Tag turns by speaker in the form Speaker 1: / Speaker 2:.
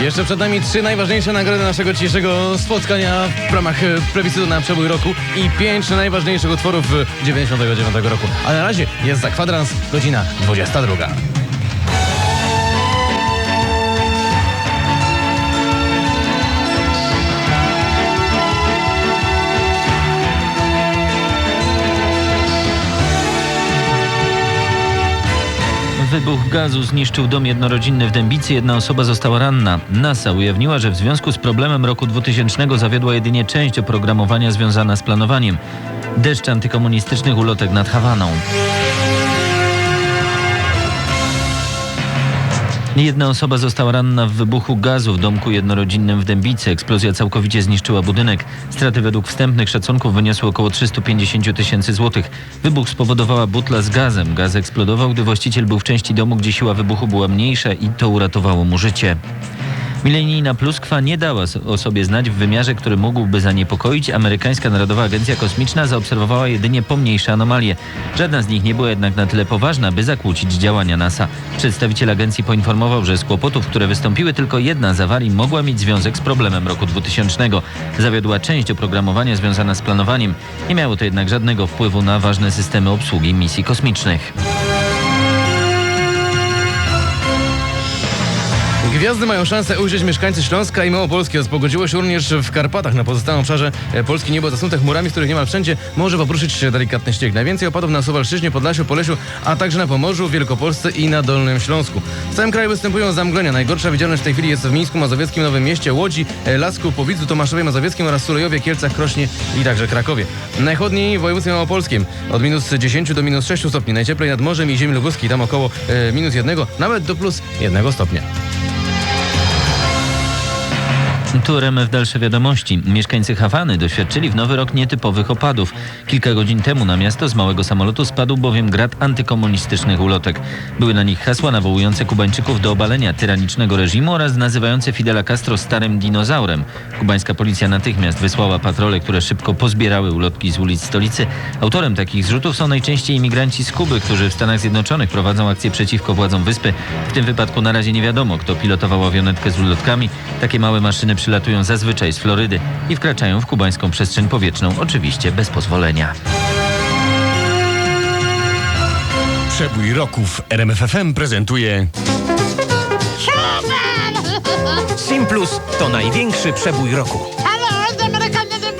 Speaker 1: Jeszcze przed nami trzy najważniejsze nagrody naszego dzisiejszego spotkania w ramach e, plebiscytu na przebój roku i pięć najważniejszych utworów e, 99 roku. A na razie jest za kwadrans godzina 22.
Speaker 2: Wybuch gazu zniszczył dom jednorodzinny w Dębicy. Jedna osoba została ranna. NASA ujawniła, że w związku z problemem roku 2000 zawiodła jedynie część oprogramowania związana z planowaniem. Deszcz antykomunistycznych ulotek nad Hawaną. Jedna osoba została ranna w wybuchu gazu w domku jednorodzinnym w Dębicy. Eksplozja całkowicie zniszczyła budynek. Straty według wstępnych szacunków wyniosły około 350 tysięcy złotych. Wybuch spowodowała butla z gazem. Gaz eksplodował, gdy właściciel był w części domu, gdzie siła wybuchu była mniejsza i to uratowało mu życie. Milenijna pluskwa nie dała o sobie znać w wymiarze, który mógłby zaniepokoić. Amerykańska Narodowa Agencja Kosmiczna zaobserwowała jedynie pomniejsze anomalie. Żadna z nich nie była jednak na tyle poważna, by zakłócić działania NASA. Przedstawiciel agencji poinformował, że z kłopotów, które wystąpiły, tylko jedna z awarii mogła mieć związek z problemem roku 2000. Zawiodła część oprogramowania związana z planowaniem. Nie miało to jednak żadnego wpływu na ważne systemy obsługi misji kosmicznych.
Speaker 1: Gwiazdy mają szansę ujrzeć mieszkańcy Śląska i Małopolski. Rozpogodziło się również w Karpatach. Na pozostałym obszarze e, Polski niebo zasnute chmurami, z których niemal wszędzie może popruszyć się delikatny śnieg. Najwięcej opadów na Suwalszczyźnie, Podlasiu, Polesiu, a także na Pomorzu, Wielkopolsce i na Dolnym Śląsku. W całym kraju występują zamglenia. Najgorsza widzialność w tej chwili jest w Mińsku Mazowieckim, Nowym Mieście, Łodzi, e, Lasku, Powidzu, Tomaszowie Mazowieckim oraz Sulejowie, Kielcach, Krośnie i także Krakowie. Najchłodniej w województwie małopolskim. Od minus 10 do minus 6 stopni. Najcieplej nad morzem i ziemi lubuskiej. Tam około e, minus 1, nawet do plus 1 stopnia.
Speaker 2: Tu RMF dalsze wiadomości. Mieszkańcy Hawany doświadczyli w nowy rok nietypowych opadów. Kilka godzin temu na miasto z małego samolotu spadł bowiem grad antykomunistycznych ulotek. Były na nich hasła nawołujące Kubańczyków do obalenia tyranicznego reżimu oraz nazywające Fidela Castro starym dinozaurem. Kubańska policja natychmiast wysłała patrole, które szybko pozbierały ulotki z ulic stolicy. Autorem takich zrzutów są najczęściej imigranci z Kuby, którzy w Stanach Zjednoczonych prowadzą akcje przeciwko władzom wyspy. W tym wypadku na razie nie wiadomo, kto pilotował awionetkę z ulotkami. Takie małe maszyny przylatują zazwyczaj z Florydy i wkraczają w kubańską przestrzeń powietrzną, oczywiście bez pozwolenia.
Speaker 3: Przebój roków RMFFM prezentuje
Speaker 4: Simplus to największy przebój roku.
Speaker 5: Hello, the American little